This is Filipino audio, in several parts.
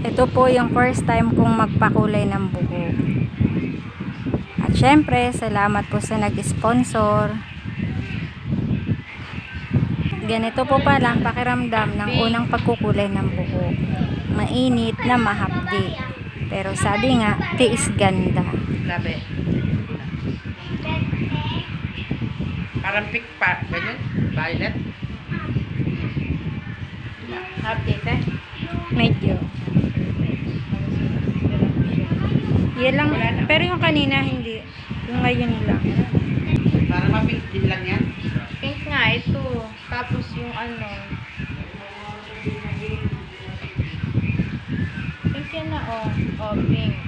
Ito po yung first time kong magpakulay ng buhok. At syempre, salamat po sa nag-sponsor. Ganito po pala ang pakiramdam ng unang pagkukulay ng buhok. Mainit na mahapdi. Pero sabi nga, tiis ganda. Labi. Parang pick pa. Ganyan? Violet? Happy, te? Medyo. Yan lang. Pero yung kanina, hindi. Yung ngayon lang. Parang mapink din lang yan. Pink nga, ito. Tapos yung ano. Pink yan na, oh. Oh, pink.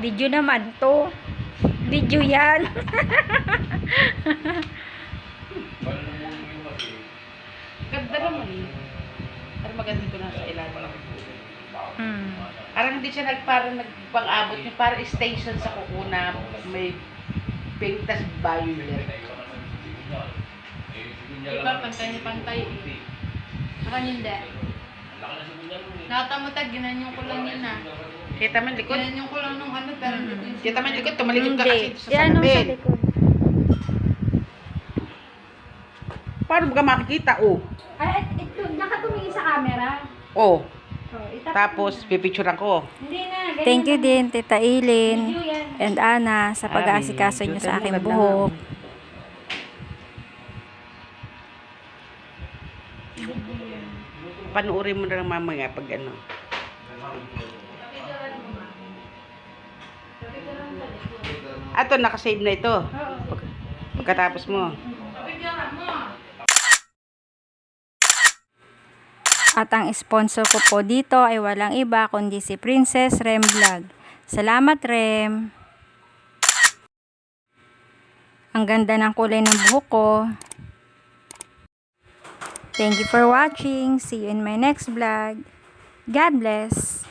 Video naman to. Video yan. Ganda naman eh. Pero maganda ito na sa ilalim. hmm. Parang hindi siya nag, parang nagpang-abot niya. Parang station sa kukuna. May pink tas violet. Iba, pantay-pantay eh. Saka hindi. Nakatamutag, ginanyo ko lang yun ah. Kita man likod. Ginanyo ko lang nung ano, pero hindi ko Kita man likod. Tumalikod ka kasi sa Yan ang sa salamin. likod. Paano ka makikita? Oh. Ay, ito, nakatumingin sa camera. Oh. Oh, itap- Tapos, pipicturean ko. Hindi na, ganyan Thank you din, Tita yan. and Ana sa pag-aasikaso nyo sa aking buhok. Panuorin mo na lang mamaya pag ano. Ato, nakasave na ito. Pag- Pagkatapos mo. At ang sponsor ko po dito ay walang iba kundi si Princess Rem Vlog. Salamat Rem! Ang ganda ng kulay ng buhok ko. Thank you for watching. See you in my next vlog. God bless!